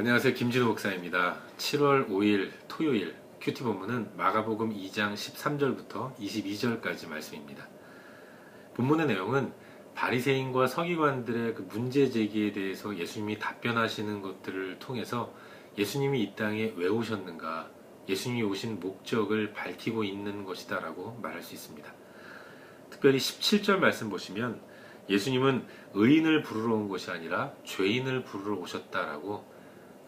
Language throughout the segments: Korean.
안녕하세요. 김진호 목사입니다. 7월 5일 토요일 큐티 본문은 마가복음 2장 13절부터 22절까지 말씀입니다. 본문의 내용은 바리새인과 서기관들의 그 문제 제기에 대해서 예수님이 답변하시는 것들을 통해서 예수님이 이 땅에 왜 오셨는가, 예수님이 오신 목적을 밝히고 있는 것이다라고 말할 수 있습니다. 특별히 17절 말씀 보시면 예수님은 의인을 부르러 온 것이 아니라 죄인을 부르러 오셨다라고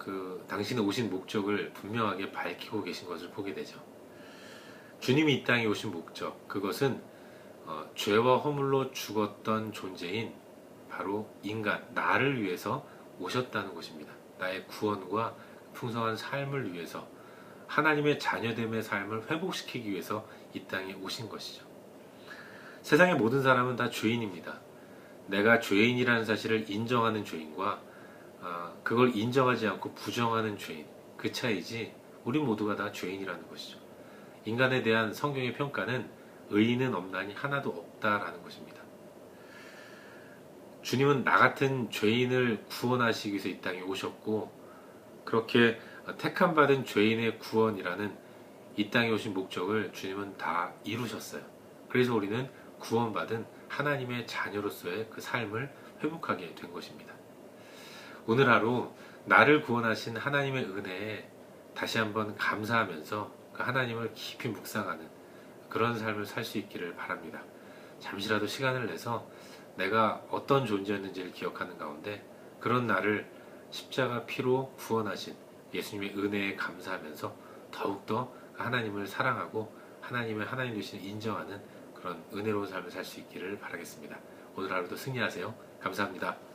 그 당신의 오신 목적을 분명하게 밝히고 계신 것을 보게 되죠. 주님이 이 땅에 오신 목적, 그것은 어, 죄와 허물로 죽었던 존재인 바로 인간, 나를 위해서 오셨다는 것입니다. 나의 구원과 풍성한 삶을 위해서 하나님의 자녀됨의 삶을 회복시키기 위해서 이 땅에 오신 것이죠. 세상의 모든 사람은 다 죄인입니다. 내가 죄인이라는 사실을 인정하는 죄인과 아, 그걸 인정하지 않고 부정하는 죄인 그 차이지 우리 모두가 다 죄인이라는 것이죠. 인간에 대한 성경의 평가는 의인은 없나니 하나도 없다라는 것입니다. 주님은 나 같은 죄인을 구원하시기 위해서 이 땅에 오셨고 그렇게 택함 받은 죄인의 구원이라는 이 땅에 오신 목적을 주님은 다 이루셨어요. 그래서 우리는 구원받은 하나님의 자녀로서의 그 삶을 회복하게 된 것입니다. 오늘 하루 나를 구원하신 하나님의 은혜에 다시 한번 감사하면서 그 하나님을 깊이 묵상하는 그런 삶을 살 수 있기를 바랍니다. 잠시라도 시간을 내서 내가 어떤 존재였는지를 기억하는 가운데 그런 나를 십자가 피로 구원하신 예수님의 은혜에 감사하면서 더욱더 하나님을 사랑하고 하나님의 하나님 되신 인정하는 그런 은혜로운 삶을 살 수 있기를 바라겠습니다. 오늘 하루도 승리하세요. 감사합니다.